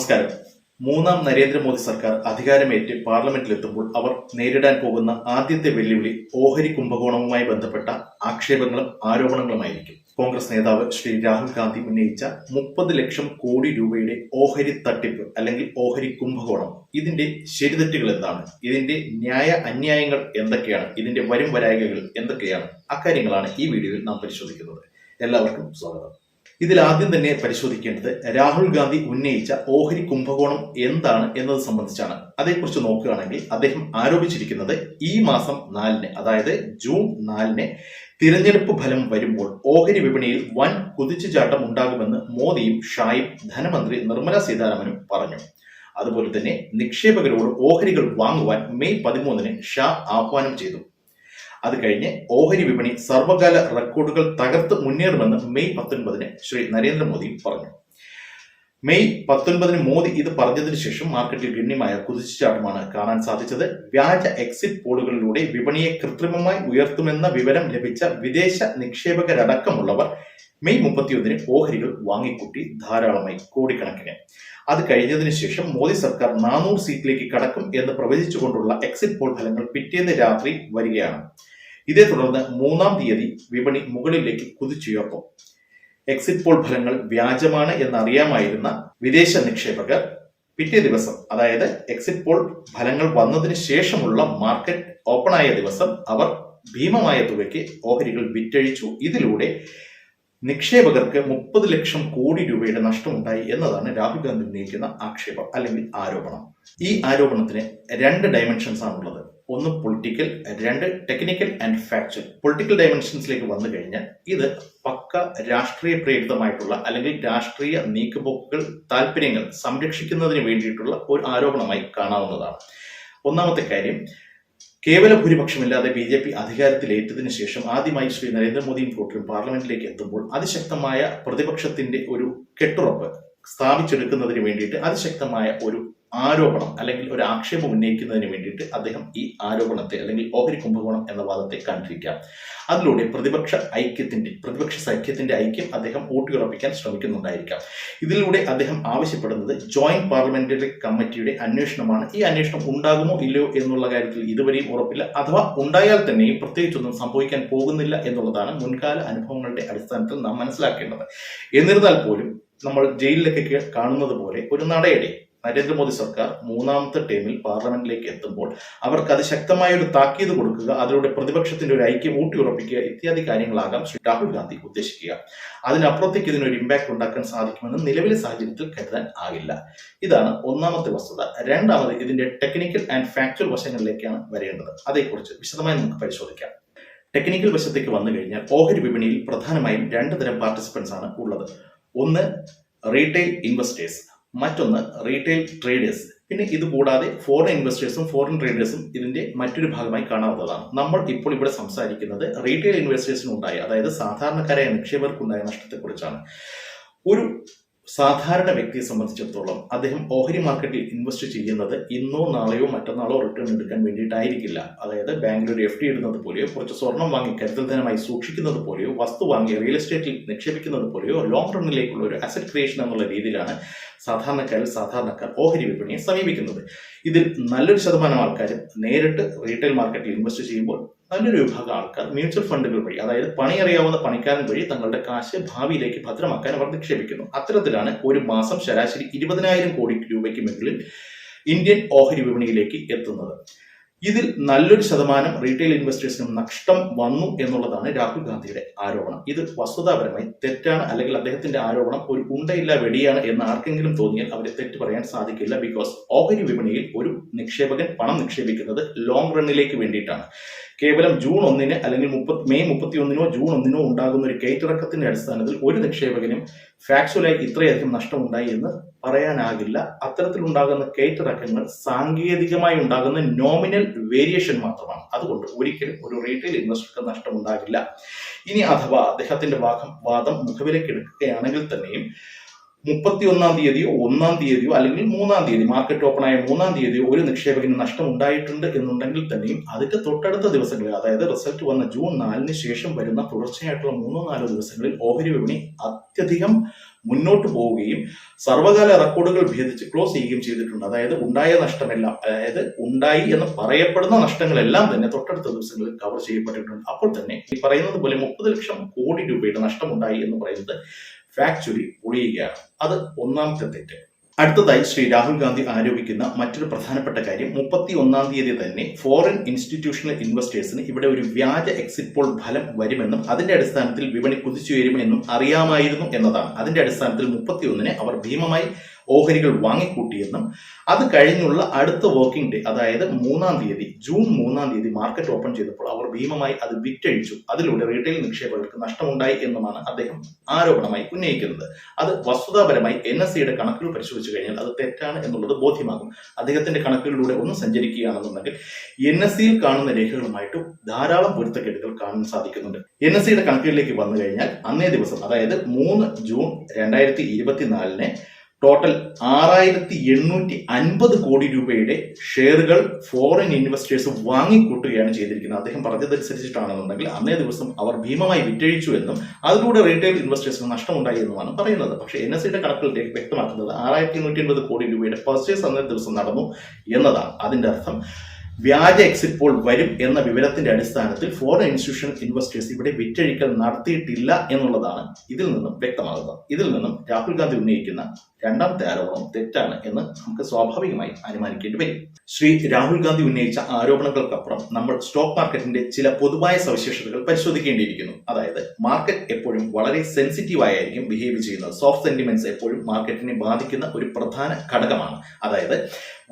നമസ്കാരം. മൂന്നാം നരേന്ദ്രമോദി സർക്കാർ അധികാരമേറ്റ് പാർലമെന്റിലെത്തുമ്പോൾ അവർ നേരിടാൻ പോകുന്ന ആദ്യത്തെ വെല്ലുവിളി ഓഹരി കുംഭകോണവുമായി ബന്ധപ്പെട്ട ആക്ഷേപങ്ങളും ആരോപണങ്ങളുമായിരിക്കും. കോൺഗ്രസ് നേതാവ് ശ്രീ രാഹുൽ ഗാന്ധി ഉന്നയിച്ച മുപ്പത് ലക്ഷം കോടി രൂപയുടെ ഓഹരി തട്ടിപ്പ് അല്ലെങ്കിൽ ഓഹരി കുംഭകോണം. ഇതിന്റെ ശരിതെറ്റുകൾ എന്താണ്? ഇതിന്റെ ന്യായ അന്യായങ്ങൾ എന്തൊക്കെയാണ്? ഇതിന്റെ വരും വരായികകൾ എന്തൊക്കെയാണ്? അക്കാര്യങ്ങളാണ് ഈ വീഡിയോയിൽ നാം പരിശോധിക്കുന്നത്. എല്ലാവർക്കും സ്വാഗതം. ഇതിൽ ആദ്യം തന്നെ പരിശോധിക്കേണ്ടത് രാഹുൽ ഗാന്ധി ഉന്നയിച്ച ഓഹരി കുംഭകോണം എന്താണ് എന്നത് സംബന്ധിച്ചാണ്. അതേക്കുറിച്ച് നോക്കുകയാണെങ്കിൽ അദ്ദേഹം ആരോപിച്ചിരിക്കുന്നത് ഈ മാസം നാലിന് അതായത് ജൂൺ നാലിന് തിരഞ്ഞെടുപ്പ് ഫലം വരുമ്പോൾ ഓഹരി വിപണിയിൽ വൻ കുതിച്ചുചാട്ടം ഉണ്ടാകുമെന്ന് മോദിയും ഷായും ധനമന്ത്രി നിർമ്മല സീതാരാമനും പറഞ്ഞു. അതുപോലെ തന്നെ നിക്ഷേപകരോട് ഓഹരികൾ വാങ്ങുവാൻ മെയ് പതിമൂന്നിന് ഷാ ആഹ്വാനം ചെയ്തു. അത് കഴിഞ്ഞ് ഓഹരി വിപണി സർവകാല റെക്കോർഡുകൾ തകർത്ത് മുന്നേറുമെന്ന് മെയ് പത്തൊൻപതിന് ശ്രീ നരേന്ദ്രമോദി പറഞ്ഞു. മെയ് പത്തൊൻപതിന് മോദി ഇത് പറഞ്ഞതിന് ശേഷം മാർക്കറ്റിൽ ഗണ്യമായ കുതിച്ചുചാട്ടമാണ് കാണാൻ സാധിച്ചത്. വ്യാജ എക്സിറ്റ് പോളുകളിലൂടെ വിപണിയെ കൃത്രിമമായി ഉയർത്തുമെന്ന വിവരം ലഭിച്ച വിദേശ നിക്ഷേപകരടക്കമുള്ളവർ മെയ് മുപ്പത്തിയൊന്നിന് ഓഹരികൾ വാങ്ങിക്കൂട്ടി ധാരാളമായി കോടിക്കണക്കിന്. അത് കഴിഞ്ഞതിന് ശേഷം മോദി സർക്കാർ നാനൂറ് സീറ്റിലേക്ക് കടക്കും എന്ന് പ്രവചിച്ചുകൊണ്ടുള്ള എക്സിറ്റ് പോൾ ഫലങ്ങൾ പിറ്റേന്ന് രാത്രി വരികയാണ്. ഇതേ തുടർന്ന് മൂന്നാം തീയതി വിപണി മുകളിലേക്ക് കുതിച്ചുയർത്തും. എക്സിറ്റ് പോൾ ഫലങ്ങൾ വ്യാജമാണ് എന്നറിയാമായിരുന്ന വിദേശ നിക്ഷേപകർ പിറ്റേ ദിവസം അതായത് എക്സിറ്റ് പോൾ ഫലങ്ങൾ വന്നതിന് ശേഷമുള്ള മാർക്കറ്റ് ഓപ്പണായ ദിവസം അവർ ഭീമമായ തുകയ്ക്ക് ഓഹരികൾ വിറ്റഴിച്ചു. ഇതിലൂടെ നിക്ഷേപകർക്ക് മുപ്പത് ലക്ഷം കോടി രൂപയുടെ നഷ്ടമുണ്ടായി എന്നതാണ് രാഹുൽ ഗാന്ധി ഉന്നയിക്കുന്ന ആക്ഷേപം അല്ലെങ്കിൽ ആരോപണം. ഈ ആരോപണത്തിന് രണ്ട് ഡയമെൻഷൻസ് ആണുള്ളത്. ഒന്ന് പൊളിറ്റിക്കൽ രണ്ട് ടെക്നിക്കൽ ആൻഡ് ഫാക്ച്വൽ പൊളിറ്റിക്കൽ ഡയമെൻഷൻസിലേക്ക് വന്നു കഴിഞ്ഞാൽ ഇത് പക്ക രാഷ്ട്രീയ പ്രേരിതമായിട്ടുള്ള അല്ലെങ്കിൽ രാഷ്ട്രീയ നീക്കുപോക്കുകൾ താല്പര്യങ്ങൾ സംരക്ഷിക്കുന്നതിന് വേണ്ടിയിട്ടുള്ള ഒരു ആരോപണമായി കാണാവുന്നതാണ്. ഒന്നാമത്തെ കാര്യം കേവല ഭൂരിപക്ഷമില്ലാതെ ബി ജെ പി അധികാരത്തിലേറ്റതിനു ശേഷം ആദ്യമായി ശ്രീ നരേന്ദ്രമോദിയും കൂട്ടരും പാർലമെന്റിലേക്ക് എത്തുമ്പോൾ അതിശക്തമായ പ്രതിപക്ഷത്തിന്റെ ഒരു കെട്ടുറപ്പ് സ്ഥാപിച്ചെടുക്കുന്നതിന് വേണ്ടിയിട്ട് അതിശക്തമായ ഒരു ആരോപണം അല്ലെങ്കിൽ ഒരു ആക്ഷേപം ഉന്നയിക്കുന്നതിന് വേണ്ടിയിട്ട് അദ്ദേഹം ഈ ആരോപണത്തെ അല്ലെങ്കിൽ ഓഹരി കുംഭകോണം എന്ന വാദത്തെ കണ്ടിരിക്കാം. അതിലൂടെ പ്രതിപക്ഷ ഐക്യത്തിന്റെ പ്രതിപക്ഷ സഖ്യത്തിന്റെ ഐക്യം അദ്ദേഹം ഊട്ടിയുറപ്പിക്കാൻ ശ്രമിക്കുന്നുണ്ടായിരിക്കാം. ഇതിലൂടെ അദ്ദേഹം ആവശ്യപ്പെടുന്നത് ജോയിന്റ് പാർലമെന്ററി കമ്മിറ്റിയുടെ അന്വേഷണമാണ്. ഈ അന്വേഷണം ഉണ്ടാകുമോ ഇല്ലയോ എന്നുള്ള കാര്യത്തിൽ ഇതുവരെയും ഉറപ്പില്ല. അഥവാ ഉണ്ടായാൽ തന്നെയും പ്രത്യേകിച്ചൊന്നും സംഭവിക്കാൻ പോകുന്നില്ല എന്നുള്ളതാണ് മുൻകാല അനുഭവങ്ങളുടെ അടിസ്ഥാനത്തിൽ നാം മനസ്സിലാക്കേണ്ടത്. എന്നിരുന്നാൽ പോലും നമ്മൾ ജയിലിലൊക്കെ കാണുന്നത് പോലെ ഒരു നടയടി. നരേന്ദ്രമോദി സർക്കാർ മൂന്നാമത്തെ ടേമിൽ പാർലമെന്റിലേക്ക് എത്തുമ്പോൾ അവർക്ക് അതിശക്തമായ ഒരു താക്കീത് കൊടുക്കുക അതിലൂടെ പ്രതിപക്ഷത്തിന്റെ ഒരു ഐക്യം ഊട്ടിയുറപ്പിക്കുക ഇത്യാദി കാര്യങ്ങളാകാം ശ്രീ രാഹുൽ ഗാന്ധി ഉദ്ദേശിക്കുക. അതിനപ്പുറത്തേക്ക് ഇതിനൊരു ഇമ്പാക്ട് ഉണ്ടാക്കാൻ സാധിക്കുമെന്ന് നിലവിലെ സാഹചര്യത്തിൽ കരുതാൻ ആകില്ല. ഇതാണ് ഒന്നാമത്തെ വസ്തുത. രണ്ടാമത് ഇതിന്റെ ടെക്നിക്കൽ ആൻഡ് ഫാക്ച്വൽ വശങ്ങളിലേക്കാണ് വരേണ്ടത്. അതേക്കുറിച്ച് വിശദമായി നമുക്ക് പരിശോധിക്കാം. ടെക്നിക്കൽ വശത്തേക്ക് വന്നു കഴിഞ്ഞാൽ ഓഹരി വിപണിയിൽ പ്രധാനമായും രണ്ട് തരം പാർട്ടിസിപ്പൻസ് ആണ് ഉള്ളത്. ഒന്ന് റീറ്റെയിൽ ഇൻവെസ്റ്റേഴ്സ് മറ്റൊന്ന് റീറ്റെയിൽ ട്രേഡേഴ്സ് പിന്നെ ഇത് കൂടാതെ ഫോറിൻ ഇൻവെസ്റ്റേഴ്സും ഫോറിൻ ട്രേഡേഴ്സും ഇതിന്റെ മറ്റൊരു ഭാഗമായി കാണാവുന്നതാണ്. നമ്മൾ ഇപ്പോൾ ഇവിടെ സംസാരിക്കുന്നത് റീറ്റെയിൽ ഇൻവെസ്റ്റേഴ്സിനുണ്ടായ അതായത് സാധാരണക്കാരായ നിക്ഷേപകർക്കുണ്ടായ നഷ്ടത്തെക്കുറിച്ചാണ്. ഒരു സാധാരണ വ്യക്തിയെ സംബന്ധിച്ചിടത്തോളം അദ്ദേഹം ഓഹരി മാർക്കറ്റിൽ ഇൻവെസ്റ്റ് ചെയ്യുന്നത് ഇന്നോ നാളെയോ മറ്റന്നാളോ റിട്ടേൺ എടുക്കാൻ വേണ്ടിയിട്ടായിരിക്കില്ല. അതായത് ബാങ്കിൽ ഒരു എഫ് ഡി ഇടുന്നത് പോലെയോ കുറച്ച് സ്വർണം വാങ്ങി കരുതൽ ധനമായി സൂക്ഷിക്കുന്നത് പോലെയോ വസ്തു വാങ്ങി റിയൽ എസ്റ്റേറ്റിൽ നിക്ഷേപിക്കുന്നത് പോലെയോ ലോങ് റണ്ണിലേക്കുള്ള ഒരു അസറ്റ് ക്രിയേഷൻ എന്നുള്ള രീതിയിലാണ് സാധാരണക്കാരിൽ സാധാരണക്കാർ ഓഹരി വിപണിയെ സമീപിക്കുന്നത്. ഇതിൽ നല്ലൊരു ശതമാനം ആൾക്കാർ നേരിട്ട് റീറ്റെയിൽ മാർക്കറ്റിൽ ഇൻവെസ്റ്റ് ചെയ്യുമ്പോൾ നല്ലൊരു വിഭാഗം ആൾക്കാർ മ്യൂച്വൽ ഫണ്ടുകൾ വഴി അതായത് പണി അറിയാവുന്ന പണിക്കാരൻ വഴി തങ്ങളുടെ കാശ് ഭാവിയിലേക്ക് ഭദ്രമാക്കാൻ അവർ നിക്ഷേപിക്കുന്നു. അത്തരത്തിലാണ് ഒരു മാസം ശരാശരി ഇരുപതിനായിരം കോടി രൂപയ്ക്ക് മുകളിൽ ഇന്ത്യൻ ഓഹരി വിപണിയിലേക്ക് എത്തുന്നത്. ഇതിൽ നല്ലൊരു ശതമാനം റീറ്റെയിൽ ഇൻവെസ്റ്റേഴ്സിനും നഷ്ടം വന്നു എന്നുള്ളതാണ് രാഹുൽ ഗാന്ധിയുടെ ആരോപണം. ഇത് വസ്തുതാപരമായി തെറ്റാണ് അല്ലെങ്കിൽ അദ്ദേഹത്തിന്റെ ആരോപണം ഒരു ഉണ്ടയില്ല വെടിയാണ് എന്ന് ആർക്കെങ്കിലും തോന്നിയാൽ അവരെ തെറ്റ് പറയാൻ സാധിക്കില്ല ബിക്കോസ് ഓഹരി വിപണിയിൽ ഒരു നിക്ഷേപകൻ പണം നിക്ഷേപിക്കുന്നത് ലോങ് റണ്ണിലേക്ക് വേണ്ടിയിട്ടാണ്. കേവലം ജൂൺ ഒന്നിന് അല്ലെങ്കിൽ മുപ്പത്തി മെയ് മുപ്പത്തി ഒന്നിനോ ജൂൺ ഒന്നിനോ ഉണ്ടാകുന്ന ഒരു കയറ്റിറക്കത്തിന്റെ അടിസ്ഥാനത്തിൽ ഒരു നിക്ഷേപകനും ഫാക്ച്വലായി ഇത്രയധികം നഷ്ടമുണ്ടായി എന്ന് പറയാനാകില്ല. അത്തരത്തിലുണ്ടാകുന്ന കയറ്റിറക്കങ്ങൾ സാങ്കേതികമായി ഉണ്ടാകുന്ന നോമിനൽ വേരിയേഷൻ മാത്രമാണ്. അതുകൊണ്ട് ഒരിക്കലും ഒരു റീറ്റെയിൽ ഇൻവെസ്റ്റർക്ക് നഷ്ടമുണ്ടാകില്ല. ഇനി അഥവാ അദ്ദേഹത്തിന്റെ വാദം വാദം മുഖവിലേക്ക് എടുക്കുകയാണെങ്കിൽ തന്നെയും മുപ്പത്തി ഒന്നാം തീയതിയോ ഒന്നാം തീയതിയോ അല്ലെങ്കിൽ മൂന്നാം തീയതി മാർക്കറ്റ് ഓപ്പൺ ആയ മൂന്നാം തീയതിയോ ഒരു നിക്ഷേപകന് നഷ്ടം ഉണ്ടായിട്ടുണ്ട് എന്നുണ്ടെങ്കിൽ തന്നെയും അതിന്റെ തൊട്ടടുത്ത ദിവസങ്ങളിൽ അതായത് റിസൾട്ട് വന്ന ജൂൺ നാലിന് ശേഷം വരുന്ന തുടർച്ചയായിട്ടുള്ള മൂന്നോ നാലോ ദിവസങ്ങളിൽ ഓഹരി വിപണി അത്യധികം മുന്നോട്ട് പോവുകയും സർവകാല റെക്കോർഡുകൾ ഭേദിച്ച് ക്ലോസ് ചെയ്യുകയും ചെയ്തിട്ടുണ്ട്. അതായത് ഉണ്ടായ നഷ്ടമെല്ലാം അതായത് ഉണ്ടായി എന്ന് പറയപ്പെടുന്ന നഷ്ടങ്ങളെല്ലാം തന്നെ തൊട്ടടുത്ത ദിവസങ്ങളിൽ കവർ ചെയ്യപ്പെട്ടിട്ടുണ്ട്. അപ്പോൾ തന്നെ ഈ പറയുന്നത് പോലെ മുപ്പത് ലക്ഷം കോടി രൂപയുടെ നഷ്ടമുണ്ടായി എന്ന് പറയുന്നത് ഫാക്ച്വലി ഒഴിയുകയാണ് അത് ഒന്നാമത്തെ തെറ്റ്. അടുത്തതായി ശ്രീ രാഹുൽ ഗാന്ധി ആരോപിക്കുന്ന മറ്റൊരു പ്രധാനപ്പെട്ട കാര്യം മുപ്പത്തി ഒന്നാം തീയതി തന്നെ ഫോറിൻ ഇൻസ്റ്റിറ്റ്യൂഷണൽ ഇൻവെസ്റ്റേഴ്സിന് ഇവിടെ ഒരു വ്യാജ എക്സിറ്റ് പോൾ ഫലം വരുമെന്നും അതിന്റെ അടിസ്ഥാനത്തിൽ വിപണി കുതിച്ചുയരുമെന്നും അറിയാമായിരുന്നു എന്നതാണ്. അതിന്റെ അടിസ്ഥാനത്തിൽ മുപ്പത്തി ഒന്നിന് അവർ ഭീമമായി ഓഹരികൾ വാങ്ങിക്കൂട്ടിയെന്നും അത് കഴിഞ്ഞുള്ള അടുത്ത വർക്കിംഗ് ഡേ അതായത് മൂന്നാം തീയതി ജൂൺ മൂന്നാം തീയതി മാർക്കറ്റ് ഓപ്പൺ ചെയ്തപ്പോൾ അവർ ഭീമമായി അത് വിറ്റഴിച്ചു. അതിലൂടെ റീറ്റെയിൽ നിക്ഷേപകർക്ക് നഷ്ടമുണ്ടായി എന്നുമാണ് അദ്ദേഹം ആരോപണമായി ഉന്നയിക്കുന്നത്. അത് വസ്തുതാപരമായി എൻ എസ് സിയുടെ കണക്കുകൾ പരിശോധിച്ചു കഴിഞ്ഞാൽ അത് തെറ്റാണ് എന്നുള്ളത് ബോധ്യമാകും. അദ്ദേഹത്തിന്റെ കണക്കുകളിലൂടെ ഒന്ന് സഞ്ചരിക്കുകയാണെന്നുണ്ടെങ്കിൽ എൻ എസ് സിയിൽ കാണുന്ന രേഖകളുമായിട്ട് ധാരാളം പൊരുത്തക്കേടുകൾ കാണാൻ സാധിക്കുന്നുണ്ട്. എൻ എസ് സിയുടെ കണക്കുകളിലേക്ക് വന്നു കഴിഞ്ഞാൽ അന്നേ ദിവസം അതായത് മൂന്ന് ജൂൺ രണ്ടായിരത്തി ഇരുപത്തിനാലിന് ടോട്ടൽ ആറായിരത്തി എണ്ണൂറ്റി അൻപത് കോടി രൂപയുടെ ഷെയറുകൾ ഫോറിൻ ഇൻവെസ്റ്റേഴ്സ് വാങ്ങിക്കൂട്ടുകയാണ് ചെയ്തിരിക്കുന്നത്. അദ്ദേഹം പറഞ്ഞതനുസരിച്ചിട്ടാണെന്നുണ്ടെങ്കിൽ അന്നേ ദിവസം അവർ ഭീമമായി വിറ്റഴിച്ചു എന്നും അതിലൂടെ റീറ്റെയിൽ ഇൻവെസ്റ്റേഴ്സിന് നഷ്ടമുണ്ടായി എന്നുമാണ് പറയുന്നത്. പക്ഷേ എൻ എസ് സിയുടെ കണക്കുകളിലേക്ക് വ്യക്തമാക്കുന്നത് ആറായിരത്തി എണ്ണൂറ്റി എൺപത് കോടി രൂപയുടെ പർച്ചേസ് അന്നേ ദിവസം നടന്നു എന്നതാണ്. അതിന്റെ അർത്ഥം വ്യാജ എക്സിറ്റ് പോൾ വരും എന്ന വിവരത്തിന്റെ അടിസ്ഥാനത്തിൽ ഫോറിൻ ഇൻസ്റ്റിറ്റ്യൂഷൻ ഇൻവെസ്റ്റേഴ്സ് ഇവിടെ വിറ്റഴിക്കൽ നടത്തിയിട്ടില്ല എന്നുള്ളതാണ് ഇതിൽ നിന്നും വ്യക്തമാകുന്നത്. ഇതിൽ നിന്നും രാഹുൽ ഗാന്ധി ഉന്നയിക്കുന്ന രണ്ടാമത്തെ ആരോപണം തെറ്റാണ് എന്ന് നമുക്ക് സ്വാഭാവികമായി അനുമാനിക്കേണ്ടി വരും. ശ്രീ രാഹുൽ ഗാന്ധി ഉന്നയിച്ച ആരോപണങ്ങൾക്കപ്പുറം നമ്മൾ സ്റ്റോക്ക് മാർക്കറ്റിന്റെ ചില പൊതുവായ സവിശേഷതകൾ പരിശോധിക്കേണ്ടിയിരിക്കുന്നു. അതായത് മാർക്കറ്റ് എപ്പോഴും വളരെ സെൻസിറ്റീവ് ആയിരിക്കും ബിഹേവ് ചെയ്യുന്നത്. സോഫ്റ്റ് സെന്റിമെന്റ്സ് എപ്പോഴും മാർക്കറ്റിനെ ബാധിക്കുന്ന ഒരു പ്രധാന ഘടകമാണ്. അതായത്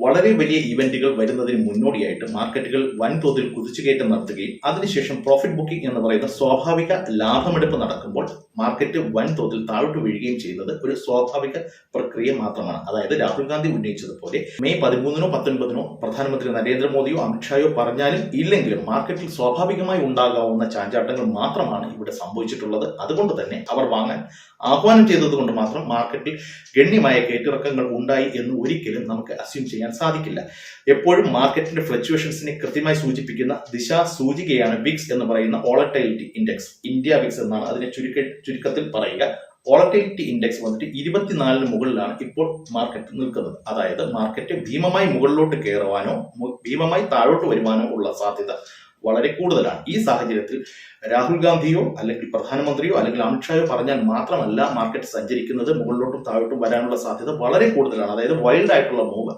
വളരെ വലിയ ഇവന്റുകൾ വരുന്നതിന് മുന്നോടിയായിട്ട് മാർക്കറ്റുകൾ വൻതോതിൽ കുതിച്ചുകയറ്റം നടത്തുകയും അതിനുശേഷം പ്രോഫിറ്റ് ബുക്കിംഗ് എന്ന് പറയുന്ന സ്വാഭാവിക ലാഭമെടുപ്പ് നടക്കുമ്പോൾ മാർക്കറ്റ് വൻതോതിൽ താഴോട്ട് വീഴുകയും ചെയ്യുന്നത് ഒരു സ്വാഭാവിക പ്രക്രിയ മാത്രമാണ്. അതായത് രാഹുൽ ഗാന്ധി ഉന്നയിച്ചതുപോലെ മെയ് പതിമൂന്നിനോ പത്തൊൻപതിനോ പ്രധാനമന്ത്രി നരേന്ദ്രമോദിയോ അമിത്ഷായോ പറഞ്ഞാലും ഇല്ലെങ്കിലും മാർക്കറ്റിൽ സ്വാഭാവികമായി ഉണ്ടാകാവുന്ന ചാഞ്ചാട്ടങ്ങൾ മാത്രമാണ് ഇവിടെ സംഭവിച്ചിട്ടുള്ളത്. അതുകൊണ്ട് തന്നെ അവർ വാങ്ങാൻ ആഹ്വാനം ചെയ്തതുകൊണ്ട് മാത്രം മാർക്കറ്റിൽ ഗണ്യമായ കയറ്റിറക്കങ്ങൾ ഉണ്ടായി എന്ന് ഒരിക്കലും നമുക്ക് അസ്യൂം ചെയ്യാൻ സാധിക്കില്ല. എപ്പോഴും മാർക്കറ്റിന്റെ ഫ്ലക്ച്വേഷൻസിനെ കൃത്യമായി സൂചിപ്പിക്കുന്ന ദിശാ സൂചികയാണ് വിക്സ് എന്ന് പറയുന്ന ഓളറ്റൈലിറ്റി ഇൻഡെക്സ് ഇന്ത്യ വിക്സ് എന്നാണ് അതിനെ ചുരുക്ക ചുരുക്കത്തിൽ പറയുക. ഓളറ്റൈലിറ്റി ഇൻഡെക്സ് വന്നിട്ട് ഇരുപത്തിനാലിന് മുകളിലാണ് ഇപ്പോൾ മാർക്കറ്റ് നിൽക്കുന്നത്. അതായത് മാർക്കറ്റ് ഭീമമായി മുകളിലോട്ട് കയറുവാനോ ഭീമമായി താഴോട്ട് വരുവാനോ ഉള്ള സാധ്യത. വളരെ കൂടുതലാണ്. ഈ സാഹചര്യത്തിൽ രാഹുൽ ഗാന്ധിയോ അല്ലെങ്കിൽ പ്രധാനമന്ത്രിയോ അല്ലെങ്കിൽ അമിത്ഷായോ പറഞ്ഞാൽ മാത്രമല്ല മാർക്കറ്റ് സഞ്ചരിക്കുന്നത് മുകളിലോട്ടും താഴോട്ടും വരാനുള്ള സാധ്യത വളരെ കൂടുതലാണ്. അതായത് വൈൽഡ് ആയിട്ടുള്ള മൂവ്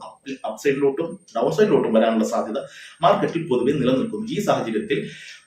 അപ് സൈഡിലോട്ടും ഡൗൺ സൈഡിലോട്ടും വരാനുള്ള സാധ്യത മാർക്കറ്റിൽ പൊതുവെ നിലനിൽക്കുന്നു. ഈ സാഹചര്യത്തിൽ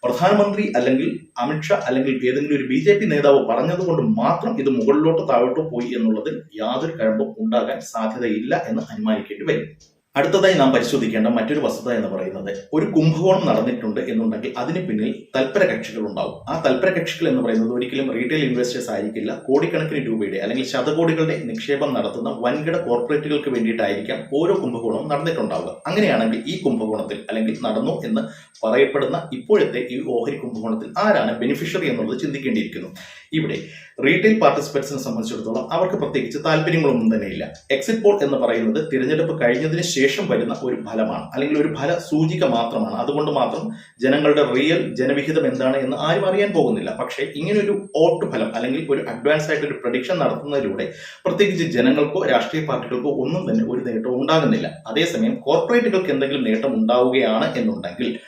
പ്രധാനമന്ത്രി അല്ലെങ്കിൽ അമിത്ഷാ അല്ലെങ്കിൽ ഏതെങ്കിലും ഒരു ബി ജെ പി നേതാവ് പറഞ്ഞതുകൊണ്ട് മാത്രം ഇത് മുകളിലോട്ടോ താഴോട്ടോ പോയി എന്നുള്ളതിൽ യാതൊരു കഴമ്പും ഉണ്ടാകാൻ സാധ്യതയില്ല എന്ന് അനുമാനിക്കേണ്ടി വരും. അടുത്തതായി നാം പരിശോധിക്കേണ്ട മറ്റൊരു വസ്തുത എന്ന് പറയുന്നത് ഒരു കുംഭകോണം നടന്നിട്ടുണ്ട് എന്നുണ്ടെങ്കിൽ അതിന് പിന്നിൽ തൽപര കക്ഷികൾ ഉണ്ടാവും. ആ തൽപര കക്ഷികൾ എന്ന് പറയുന്നത് ഒരിക്കലും റീറ്റെയിൽ ഇൻവെസ്റ്റേഴ്സ് ആയിരിക്കില്ല. കോടിക്കണക്കിന് രൂപയുടെ അല്ലെങ്കിൽ ശതകോടികളുടെ നിക്ഷേപം നടത്തുന്ന വൻകിട കോർപ്പറേറ്റുകൾക്ക് വേണ്ടിയിട്ടായിരിക്കാം ഓരോ കുംഭകോണവും നടന്നിട്ടുണ്ടാവുക. അങ്ങനെയാണെങ്കിൽ ഈ കുംഭകോണത്തിൽ അല്ലെങ്കിൽ നടന്നു എന്ന് പറയപ്പെടുന്ന ഇപ്പോഴത്തെ ഈ ഓഹരി കുംഭകോണത്തിൽ ആരാണ് ബെനിഫിഷ്യറി എന്നുള്ളത് ചിന്തിക്കേണ്ടിയിരിക്കുന്നു. ഇവിടെ റീറ്റെയിൽ പാർട്ടിസിപ്പൻസിനെ സംബന്ധിച്ചിടത്തോളം അവർക്ക് പ്രത്യേകിച്ച് താല്പര്യങ്ങളൊന്നും തന്നെയില്ല. എക്സിറ്റ് പോൾ എന്ന് പറയുന്നത് തിരഞ്ഞെടുപ്പ് കഴിഞ്ഞതിന് ശേഷം വരുന്ന ഒരു ഫലമാണ്. അല്ലെങ്കിൽ ഒരു ഫല സൂചിക മാത്രമാണ്. അതുകൊണ്ട് മാത്രം ജനങ്ങളുടെ റിയൽ ജനവിഹിതം എന്താണ് എന്ന് ആരും അറിയാൻ പോകുന്നില്ല. പക്ഷേ ഇങ്ങനെ ഒരു വോട്ട് ഫലം അല്ലെങ്കിൽ ഒരു അഡ്വാൻസ് ആയിട്ട് ഒരു പ്രഡിക്ഷൻ നടത്തുന്നതിലൂടെ പ്രത്യേകിച്ച് ജനങ്ങൾക്കോ രാഷ്ട്രീയ പാർട്ടികൾക്കോ ഒന്നും തന്നെ ഒരു നേട്ടവും ഉണ്ടാകുന്നില്ല. അതേസമയം കോർപ്പറേറ്റുകൾക്ക് എന്തെങ്കിലും നേട്ടം ഉണ്ടാവുകയാണ് എന്നുണ്ടെങ്കിൽ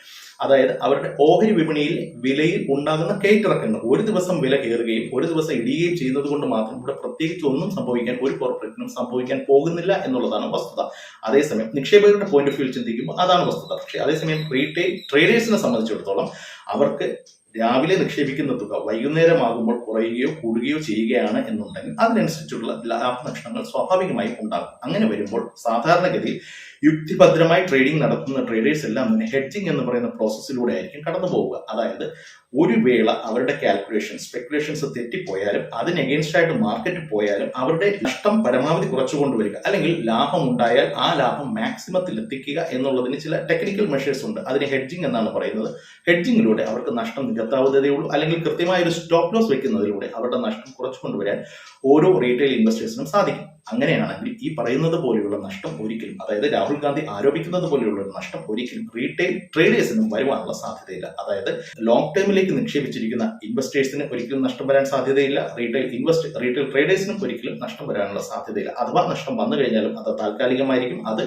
അതായത് അവരുടെ ഓഹരി വിപണിയിൽ വിലയിൽ ഉണ്ടാകുന്ന കയറ്റിറക്കങ്ങൾ. ഒരു ദിവസം വില കയറുകയും ഒരു ദിവസം ഇടിയുകയും ചെയ്യുന്നത് കൊണ്ട് മാത്രം ഇവിടെ പ്രത്യേകിച്ച് ഒന്നും സംഭവിക്കാൻ ഒരു കോർപ്പറേറ്റിനും സംഭവിക്കാൻ പോകുന്നില്ല എന്നുള്ളതാണ് വസ്തുത. അതേസമയം നിക്ഷേപകരുടെ പോയിന്റ് ഓഫ് വ്യൂ ചിന്തിക്കുമ്പോൾ അതാണ് വസ്തുത. പക്ഷേ അതേസമയം റീറ്റെയിൽ ട്രേഡേഴ്സിനെ സംബന്ധിച്ചിടത്തോളം അവർക്ക് രാവിലെ നിക്ഷേപിക്കുന്ന തുക വൈകുന്നേരമാകുമ്പോൾ കുറയുകയോ കൂടുകയോ ചെയ്യുകയാണ് എന്നുണ്ടെങ്കിൽ അതിനനുസരിച്ചുള്ള ലാഭനഷ്ടങ്ങൾ സ്വാഭാവികമായും ഉണ്ടാകും. അങ്ങനെ വരുമ്പോൾ സാധാരണഗതിയിൽ യുക്തിഭദ്രമായി ട്രേഡിംഗ് നടത്തുന്ന ട്രേഡേഴ്സ് എല്ലാം തന്നെ ഹെഡ്ജിങ് എന്ന് പറയുന്ന പ്രോസസ്സിലൂടെ ആയിരിക്കും കടന്നു പോവുക. അതായത് ഒരു വേള അവരുടെ കാൽക്കുലേഷൻ സ്പെക്കുലേഷൻസ് തെറ്റിപ്പോയാലും അതിന് എഗെയിൻസ്റ്റ് ആയിട്ട് മാർക്കറ്റ് പോയാലും അവരുടെ നഷ്ടം പരമാവധി കുറച്ചു കൊണ്ടുവരിക അല്ലെങ്കിൽ ലാഭം ഉണ്ടായാൽ ആ ലാഭം മാക്സിമത്തിൽ എത്തിക്കുക എന്നുള്ളതിന് ചില ടെക്നിക്കൽ മെഷേഴ്സ് ഉണ്ട്. അതിന് ഹെഡ്ജിംഗ് എന്നാണ് പറയുന്നത്. ഹെഡ്ജിങ്ങിലൂടെ അവർക്ക് നഷ്ടം നികത്താവുന്നതേയുള്ളൂ അല്ലെങ്കിൽ കൃത്യമായ ഒരു സ്റ്റോപ്പ് ലോസ് വെക്കുന്നതിലൂടെ അവരുടെ നഷ്ടം കുറച്ചു കൊണ്ടുവരാൻ ഓരോ റീറ്റെയിൽ ഇൻവെസ്റ്റേഴ്സിനും സാധിക്കും. അങ്ങനെയാണെങ്കിൽ ഈ പറയുന്നത് പോലെയുള്ള നഷ്ടം ഒരിക്കലും അതായത് രാഹുൽ ഗാന്ധി ആരോപിക്കുന്നത് പോലെയുള്ള നഷ്ടം ഒരിക്കലും റീറ്റെയിൽ ട്രേഡേഴ്സിനും വരുവാനുള്ള സാധ്യതയില്ല. അതായത് ലോങ് ടേമിലേക്ക് നിക്ഷേപിച്ചിരിക്കുന്ന ഇൻവെസ്റ്റേഴ്സിന് ഒരിക്കലും നഷ്ടം വരാൻ സാധ്യതയില്ല. റീറ്റെയിൽ ഇൻവെസ്റ്റ് റീറ്റെയിൽ ട്രേഡേഴ്സിനും ഒരിക്കലും നഷ്ടം വരാനുള്ള സാധ്യതയില്ല. അഥവാ നഷ്ടം വന്നു കഴിഞ്ഞാലും അത് താൽക്കാലികമായിരിക്കും. അത്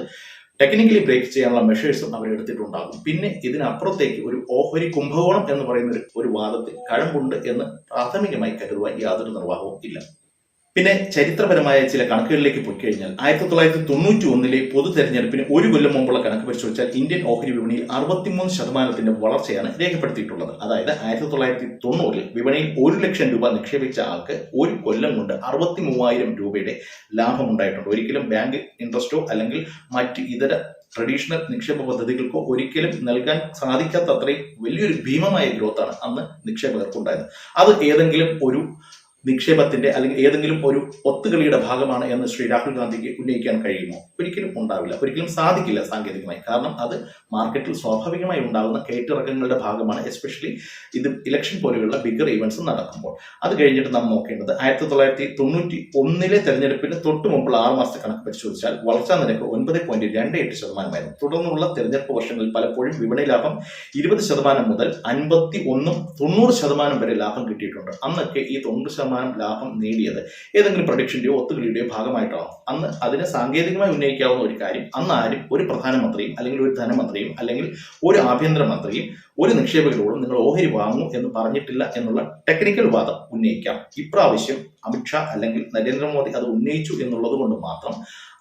ടെക്നിക്കലി ബ്രേക്ക് ചെയ്യാനുള്ള മെഷേഴ്സും അവരെടുത്തിട്ടുണ്ടാകും പിന്നെ ഇതിനപ്പുറത്തേക്ക് ഒരു ഓഹരി കുംഭകോണം എന്ന് പറയുന്ന ഒരു വാദത്തിൽ കഴമ്പുണ്ട് എന്ന് പ്രാഥമികമായി കരുതുവാൻ യാതൊരു നിർവാഹവും ഇല്ല. പിന്നെ ചരിത്രപരമായ ചില കണക്കുകളിലേക്ക് പോയി കഴിഞ്ഞാൽ ആയിരത്തി തൊള്ളായിരത്തി തൊണ്ണൂറ്റി ഒന്നിലെ പൊതു തെരഞ്ഞെടുപ്പിന് ഒരു കൊല്ലം മുമ്പുള്ള കണക്ക് പരിശോധിച്ചാൽ ഇന്ത്യൻ ഓഹരി വിപണിയിൽ അറുപത്തിമൂന്ന് ശതമാനത്തിന്റെ വളർച്ചയാണ് രേഖപ്പെടുത്തിയിട്ടുള്ളത്. അതായത് ആയിരത്തി തൊള്ളായിരത്തി തൊണ്ണൂറിൽ വിപണിയിൽ ഒരു ലക്ഷം രൂപ നിക്ഷേപിച്ച ആൾക്ക് ഒരു കൊല്ലം കൊണ്ട് അറുപത്തി മൂവായിരം രൂപയുടെ ലാഭം ഉണ്ടായിട്ടുണ്ട് ഒരിക്കലും ബാങ്ക് ഇൻട്രസ്റ്റോ അല്ലെങ്കിൽ മറ്റ് ഇതര ട്രഡീഷണൽ നിക്ഷേപ പദ്ധതികൾക്കോ ഒരിക്കലും നൽകാൻ സാധിക്കാത്ത അത്രയും വലിയൊരു ഭീമമായ ഗ്രോത്താണ് അന്ന് നിക്ഷേപകർക്കുണ്ടായത് അത് ഏതെങ്കിലും ഒരു നിക്ഷേപത്തിന്റെ അല്ലെങ്കിൽ ഏതെങ്കിലും ഒരു ഒത്തുകളിയുടെ ഭാഗമാണ് എന്ന് ശ്രീ രാഹുൽ ഗാന്ധിക്ക് ഉന്നയിക്കാൻ കഴിയുമോ? ഒരിക്കലും ഉണ്ടാവില്ല. ഒരിക്കലും സാധിക്കില്ല സാങ്കേതികമായി. കാരണം അത് മാർക്കറ്റിൽ സ്വാഭാവികമായി ഉണ്ടാകുന്ന കയറ്റിറക്കങ്ങളുടെ ഭാഗമാണ് എസ്പെഷ്യലി ഇത് ഇലക്ഷൻ പോലെയുള്ള ബിഗർ ഇവന്റ്സ് നടക്കുമ്പോൾ. അത് കഴിഞ്ഞിട്ട് നാം നോക്കേണ്ടത് ആയിരത്തി തൊള്ളായിരത്തി തൊണ്ണൂറ്റി ഒന്നിലെ തെരഞ്ഞെടുപ്പിന് തൊട്ട് മുമ്പുള്ള ആറ് മാസത്തെ കണക്ക് പരിശോധിച്ചാൽ വളർച്ചാ നിരക്ക് ഒൻപത് പോയിന്റ് രണ്ട് എട്ട് ശതമാനമായിരുന്നു. തുടർന്നുള്ള തെരഞ്ഞെടുപ്പ് വർഷങ്ങളിൽ പലപ്പോഴും വിപണി ലാഭം ഇരുപത് ശതമാനം മുതൽ അൻപത്തി ഒന്നും തൊണ്ണൂറ് ശതമാനം വരെ ലാഭം കിട്ടിയിട്ടുണ്ട്. അന്നൊക്കെ ഈ തൊണ്ണൂറ് ശതമാനം ലാഭം നേടിയത് ഏതെങ്കിലും പ്രൊഡിക്ഷന്റെയോ ഒത്തുകളിയുടെയോ ഭാഗമായിട്ടാണോ? അന്ന് അതിനെ സാങ്കേതികമായി ഉന്നയിക്കാവുന്ന ഒരു കാര്യം അന്ന് ആരും ഒരു പ്രധാനമന്ത്രിയും അല്ലെങ്കിൽ ഒരു ധനമന്ത്രിയും അല്ലെങ്കിൽ ഒരു ആഭ്യന്തരമന്ത്രിയും ഒരു നിക്ഷേപകരോടും നിങ്ങൾ ഓഹരി വാങ്ങൂ എന്ന് പറഞ്ഞിട്ടില്ല എന്നുള്ള ടെക്നിക്കൽ വാദം ഉന്നയിക്കാം. ഇപ്രാവശ്യം അമിത്ഷാ അല്ലെങ്കിൽ നരേന്ദ്രമോദി അത് ഉന്നയിച്ചു എന്നുള്ളത് കൊണ്ട് മാത്രം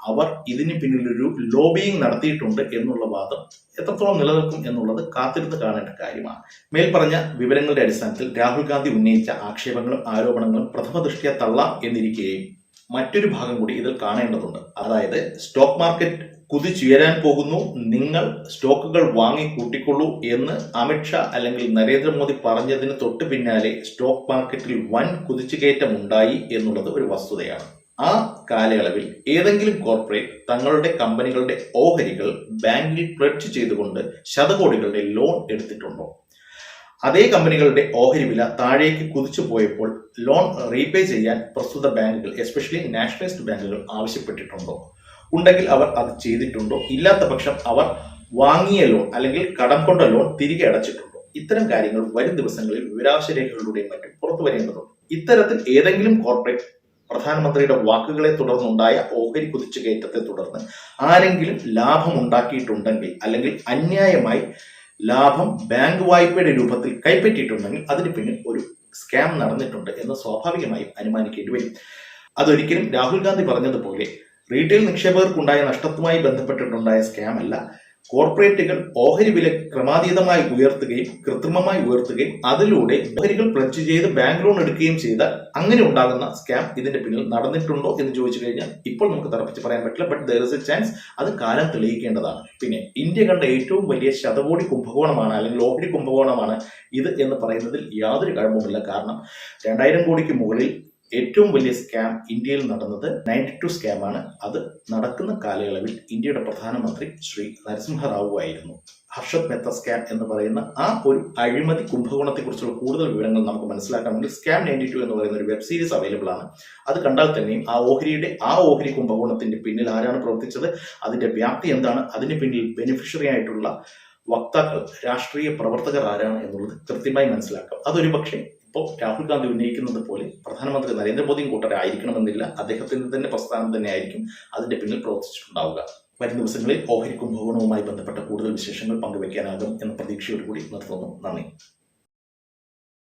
അവർ ഇതിന് പിന്നിലൊരു ലോബിയിങ് നടത്തിയിട്ടുണ്ട് എന്നുള്ള വാദം എത്രത്തോളം നിലനിൽക്കും എന്നുള്ളത് കാത്തിരുന്ന് കാണേണ്ട കാര്യമാണ്. മേൽപ്പറഞ്ഞ വിവരങ്ങളുടെ അടിസ്ഥാനത്തിൽ രാഹുൽ ഗാന്ധി ഉന്നയിച്ച ആക്ഷേപങ്ങളും ആരോപണങ്ങളും പ്രഥമ ദൃഷ്ടിയ തള്ളാം എന്നിരിക്കുകയും മറ്റൊരു ഭാഗം കൂടി ഇതിൽ കാണേണ്ടതുണ്ട്. അതായത് സ്റ്റോക്ക് മാർക്കറ്റ് കുതിച്ചുയരാൻ പോകുന്നു നിങ്ങൾ സ്റ്റോക്കുകൾ വാങ്ങി കൂട്ടിക്കൊള്ളൂ എന്ന് അമിത്ഷാ അല്ലെങ്കിൽ നരേന്ദ്രമോദി പറഞ്ഞതിന് തൊട്ട് പിന്നാലെ സ്റ്റോക്ക് മാർക്കറ്റിൽ വൻ കുതിച്ചുകയറ്റം ഉണ്ടായി എന്നുള്ളത് ഒരു വസ്തുതയാണ്. ആ കാലയളവിൽ ഏതെങ്കിലും കോർപ്പറേറ്റ് തങ്ങളുടെ കമ്പനികളുടെ ഓഹരികൾ ബാങ്കിൽ പ്ലഡ്ജ് ചെയ്തുകൊണ്ട് ശതകോടികളുടെ ലോൺ എടുത്തിട്ടുണ്ടോ? അതേ കമ്പനികളുടെ ഓഹരി വില താഴേക്ക് കുതിച്ചു പോയപ്പോൾ ലോൺ റീപേ ചെയ്യാൻ പ്രസ്തുത ബാങ്കുകൾ എസ്പെഷ്യലി നാഷണലിസ്റ്റ് ബാങ്കുകൾ ആവശ്യപ്പെട്ടിട്ടുണ്ടോ? ഉണ്ടെങ്കിൽ അവർ അത് ചെയ്തിട്ടുണ്ടോ? ഇല്ലാത്ത പക്ഷം അവർ വാങ്ങിയ ലോൺ അല്ലെങ്കിൽ കടം കൊണ്ട ലോൺ തിരികെ അടച്ചിട്ടുണ്ടോ? ഇത്തരം കാര്യങ്ങൾ വരും ദിവസങ്ങളിൽ വിവരാവകാശ രേഖകളിലൂടെയും മറ്റും പുറത്തു വരേണ്ടതുണ്ട് ഇത്തരത്തിൽ ഏതെങ്കിലും കോർപ്പറേറ്റ് പ്രധാനമന്ത്രിയുടെ വാക്കുകളെ തുടർന്നുണ്ടായ ഓഹരി കുതിച്ചുകയറ്റത്തെ തുടർന്ന് ആരെങ്കിലും ലാഭം ഉണ്ടാക്കിയിട്ടുണ്ടെങ്കിൽ അല്ലെങ്കിൽ അന്യായമായി ലാഭം ബാങ്ക് വായ്പയുടെ രൂപത്തിൽ കൈപ്പറ്റിയിട്ടുണ്ടെങ്കിൽ അതിന് പിന്നിൽ ഒരു സ്കാം നടന്നിട്ടുണ്ട് എന്ന് സ്വാഭാവികമായും അനുമാനിക്കേണ്ടി വരും. അതൊരിക്കലും രാഹുൽ ഗാന്ധി പറഞ്ഞതുപോലെ റീറ്റെയിൽ നിക്ഷേപകർക്കുണ്ടായ നഷ്ടത്തുമായി ബന്ധപ്പെട്ടിട്ടുണ്ടായ സ്കാം അല്ല കോർപ്പറേറ്റുകൾ ഓഹരി വില ക്രമാതീതമായി ഉയർത്തുകയും കൃത്രിമമായി ഉയർത്തുകയും അതിലൂടെ ഓഹരികൾ പ്ലച്ച് ചെയ്ത് ബാങ്ക് ലോൺ എടുക്കുകയും ചെയ്ത അങ്ങനെ ഉണ്ടാകുന്ന സ്കാം ഇതിന്റെ പിന്നിൽ നടന്നിട്ടുണ്ടോ എന്ന് ചോദിച്ചു കഴിഞ്ഞാൽ ഇപ്പോൾ നമുക്ക് തറപ്പിച്ച് പറയാൻ പറ്റില്ല. But there is a chance അത് കാലം തെളിയിക്കേണ്ടതാണ്. പിന്നെ ഇന്ത്യ കണ്ട ഏറ്റവും വലിയ ശതകോടി കുംഭകോണമാണ് അല്ലെങ്കിൽ ഓഹരി കുംഭകോണമാണ് ഇത് എന്ന് പറയുന്നതിൽ യാതൊരു കഴമ്പുമില്ല കാരണം രണ്ടായിരം കോടിക്ക് മുകളിൽ ഏറ്റവും വലിയ സ്കാം ഇന്ത്യയിൽ നടന്നത് നയന്റി ടു സ്കാമാണ് അത് നടക്കുന്ന കാലയളവിൽ ഇന്ത്യയുടെ പ്രധാനമന്ത്രി ശ്രീ നരസിംഹ റാവു ആയിരുന്നു. ഹർഷത് മെത്ത സ്കാം എന്ന് പറയുന്ന ആ ഒരു അഴിമതി കുംഭകോണത്തെ കുറിച്ചുള്ള കൂടുതൽ വിവരങ്ങൾ നമുക്ക് മനസ്സിലാക്കണമെങ്കിൽ സ്കാം നയന്റി ടു എന്ന് പറയുന്ന ഒരു വെബ് സീരീസ് അവൈലബിൾ ആണ്. അത് കണ്ടാൽ തന്നെയും ആ ഓഹരിയുടെ ആ ഓഹരി കുംഭകോണത്തിന്റെ പിന്നിൽ ആരാണ് പ്രവർത്തിച്ചത്? അതിന്റെ വ്യാപ്തി എന്താണ്? അതിന് പിന്നിൽ ബെനിഫിഷ്യറി ആയിട്ടുള്ള വക്താക്കൾ രാഷ്ട്രീയ പ്രവർത്തകർ ആരാണ് എന്നുള്ളത് കൃത്യമായി മനസ്സിലാക്കാം. അതൊരു പക്ഷേ ഇപ്പോൾ രാഹുൽ ഗാന്ധി ഉന്നയിക്കുന്നത് പോലെ പ്രധാനമന്ത്രി നരേന്ദ്രമോദിയും കൂട്ടരെ ആയിരിക്കണമെന്നില്ല. അദ്ദേഹത്തിന്റെ തന്നെ പ്രസ്ഥാനം തന്നെ ആയിരിക്കും അതിന്റെ പിന്നിൽ പ്രവർത്തിച്ചിട്ടുണ്ടാവുക. വരും ദിവസങ്ങളിൽ ഓഹരി കുംഭകോണവുമായി ബന്ധപ്പെട്ട കൂടുതൽ വിശേഷങ്ങൾ പങ്കുവയ്ക്കാനാകും എന്ന പ്രതീക്ഷയോടുകൂടി നിർത്തുന്നു. നന്ദി.